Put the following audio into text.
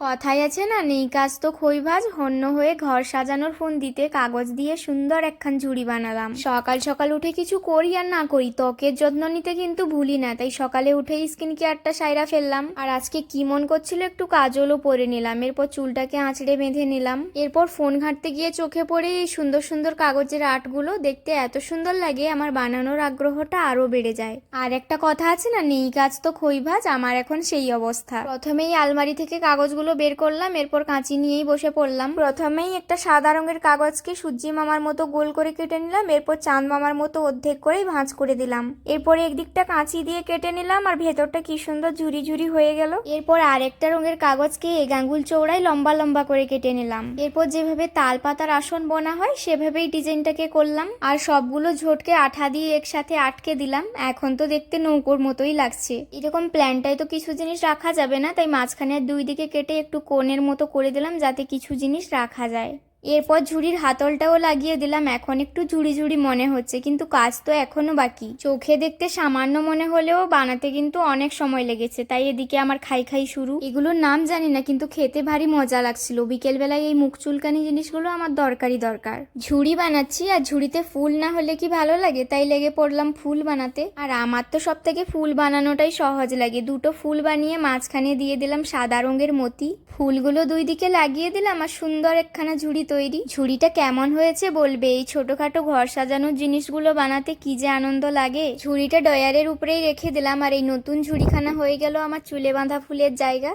কথাই আছে না, নেই কাজ তো খই ভাজ হন্য হয়ে ঘর সাজানোর ফোন দিতে কাগজ দিয়ে সুন্দর একখান ঝুড়ি বানালাম। সকাল সকাল উঠে কিছু করি আর না করি, ত্বকের যত্ন নিতে কিন্তু ভুলি না, তাই সকালে উঠে স্কিন কেয়ারটা সাইরা ফেললাম। আর আজকে কি মন করছিল একটু কাজলও পরে নিলাম, এরপর চুলটাকে আঁচড়ে বেঁধে নিলাম। এরপর ফোন ঘাঁটতে গিয়ে চোখে পড়ে এই সুন্দর সুন্দর কাগজের আর্টগুলো, দেখতে এত সুন্দর লাগে, আমার বানানোর আগ্রহটা আরও বেড়ে যায়। আর একটা কথা আছে না, নেই কাজ তো খই ভাজ আমার এখন সেই অবস্থা। প্রথমেই আলমারি থেকে কাগজগুলো বের করলাম, এরপর কাঁচি নিয়েই বসে পড়লাম। প্রথমেই একটা সাদা রঙের কাগজকে সূর্যি মামার মতো গোল করে কেটে নিলাম, এরপর চাঁদ মামার মতো অর্ধেক করেই ভাঁজ করে দিলাম। এরপর একদিকটা কাঁচি দিয়ে কেটে নিলাম আর ভেতরটা কি সুন্দর ঝুরি ঝুরি হয়ে গেল। এরপর আরেকটা রঙের কাগজকে এগাঙ্গুল চৌড়ায় লম্বা লম্বা করে কেটে নিলাম। এরপর যেভাবে তাল পাতার আসন বোনা হয়, সেভাবেই ডিজাইনটাকে করলাম আর সবগুলো ঝোটকে আঠা দিয়ে একসাথে আটকে দিলাম। এখন তো দেখতে নৌকোর মতোই লাগছে। এরকম প্ল্যানটায় তো কিছু জিনিস রাখা যাবে না, তাই মাঝখানে দুই দিকে কেটে একটু কোণের মতো করে দিলাম যাতে কিছু জিনিস রাখা যায়। এরপর ঝুড়ির হাতলটাও লাগিয়ে দিলাম। এখন একটু ঝুড়ি ঝুড়ি মনে হচ্ছে, কিন্তু কাজ তো এখনও বাকি। চোখে দেখতে সামান্য মনে হলেও বানাতে কিন্তু অনেক সময় লেগেছে, তাই এদিকে আমার খাই খাই শুরু। এগুলোর নাম জানি না, কিন্তু খেতে ভারী মজা লাগছিল। বিকেলবেলায় এই মুখ চুলকানি জিনিসগুলো আমার দরকারই দরকার। ঝুড়ি বানাচ্ছি, আর ঝুড়িতে ফুল না হলে কি ভালো লাগে? তাই লেগে পড়লাম ফুল বানাতে। আর আমার তো সব থেকে ফুল বানানোটাই সহজ লাগে। দুটো ফুল বানিয়ে মাঝখানে দিয়ে দিলাম সাদা রঙের মতি। ফুলগুলো দুই দিকে লাগিয়ে দিলাম আর সুন্দর একখানা ঝুড়ি তৈরি। ঝুড়িটা কেমন হয়েছে বলবে? এই ছোটখাটো ঘর সাজানোর জিনিসগুলো বানাতে কি যে আনন্দ লাগে? ঝুড়িটা ডয়ারের উপরেই রেখে দিলাম আর এই নতুন ঝুড়িখানা হয়ে গেল আমার চুলে বাঁধা ফুলের জায়গা।